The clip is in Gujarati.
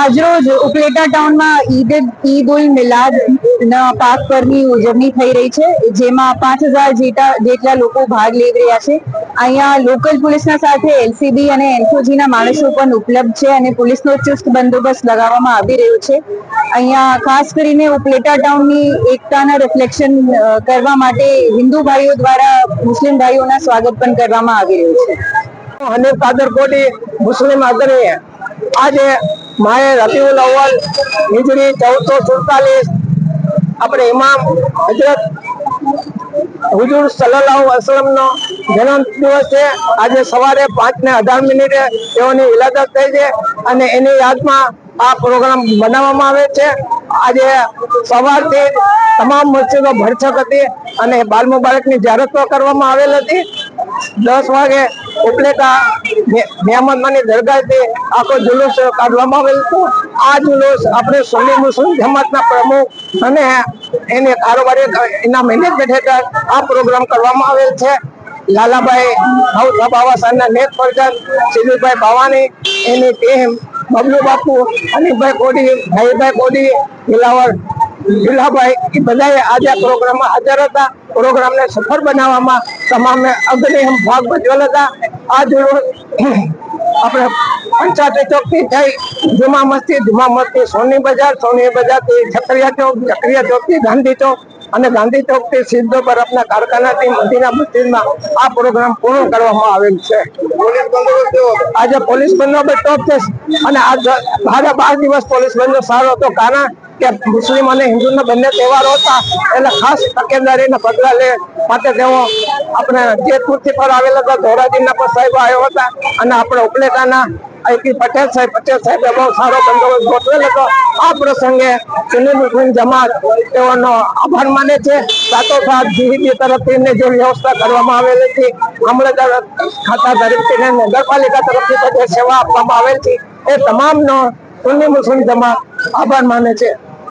આજરોજ ઉપલેટા ટાઉનમાં ઈદ ઈદ ઉલ મિલાદ ના પાક પરની ઉજવણી થઈ રહી છે, જેમાં પાંચ હજાર જેટલા લોકો ભાગ લઈ રહ્યા છે. અહીંયા લોકલ પોલીસના સાથે એલસીબી અને એનફોજીના માણસો પણ ઉપલબ્ધ છે અને પોલીસનો ચુસ્ત બંદોબસ્ત લગાવવામાં આવી રહ્યો છે. અહીંયા ખાસ કરીને ઉપલેટા ટાઉનની એકતાના રિફ્લેક્શન કરવા માટે હિન્દુ ભાઈઓ દ્વારા મુસ્લિમ ભાઈઓના સ્વાગત પણ કરવામાં આવી રહ્યું છે. અને કાદર કોટી મુસ્લિમ અગ્રણી આજે માએ રબીઉલ અવ્વલ હિજરી ચૌદસો સુડતાલીસ, આપણે ઇમામ હજરત હુજુર સલ્લલ્લાહુ અલૈહિ જન્મ દિવસ છે. આજે સવારે પાંચ ને અઢાર મિનિટે તેઓની ઇલાદત થઈ છે અને એની યાદમાં આ પ્રોગ્રામ બનાવવામાં આવે છે. આજે સવારથી તમામ મસ્જિદો ભરછક હતી અને બાલ મુબારકની જાહેરાત કરવામાં આવેલ હતી. દસ વાગે ઉપલેટા નિયામતમાંની દરગાહથી આખો જુલુસ કાઢવામાં આવેલ હતો આ જુલુસ આપણે સુન્ની મુસ્લિમ જમાતના પ્રમુખ અને એને કારોબારી એના મેનેજમેન્ટ હેઠળ આ પ્રોગ્રામ કરવામાં આવેલ છે. લાલાભાઈ ભાઉસા બાબા સાહેબના નેત પરજન સિદ્ધુભાઈ બાવાની એની ટીમ, બબલુ બાપુ, અનિલભાઈ કોડી, ભાઈભાઈ કોડી દિલાવર દિલાભાઈ એ બધાએ આજે આ પ્રોગ્રામમાં હાજર હતા. પ્રોગ્રામને સફળ બનાવવામાં તમામે અગ્રણી ભાગ ભજવેલ હતા. આ જુલુસ આપણે પંચાયત ચોકથી જઈ થઈ જુમા મસ્જિદ જુમા મસ્જિદ સોની બજાર સોની બજારથી ચકરિયા ચોક ચકરિયા ચોકથી ગાંધી ચોક અને ગાંધી ચોકથી સીધો બરફના કારખાના થી મદીના મસ્જિદમાં આ પ્રોગ્રામ પૂર્ણ કરવામાં આવેલ છે. આજે પોલીસ બંદોબસ્ત ટોપ છે અને આ બારે બાર દિવસ પોલીસ બંદોબસ્ત સારો હતો. કારણ કે મુસ્લિમ અને હિન્દુના બંને તહેવારો હતા. એટલે ખાસ તકેદારીના પગલા લે માટે તેઓ આપણે જેતપુરથી પર આવેલા હતા, ધોરાજીના પર સાહેબ આવ્યા હતા અને આપણે ઉપલેટાના આઈપી પટેલ સાહેબ, પટેલ સાહેબે બહુ સારો બંદોબસ્ત ગોઠવેલ હતો. આ પ્રસંગે સુનિલ મુસ્લિમ જમાત તેઓનો આભાર માને છે. સાથોસાથ જીહીબી તરફથી એમને જે વ્યવસ્થા કરવામાં આવેલી હતી મામલતદાર ખાતા તરફથી નગરપાલિકા તરફથી જે સેવા આપવામાં આવેલ છે, એ તમામનો સુન્ની મુસ્લિમ જમાત આભાર માને છે.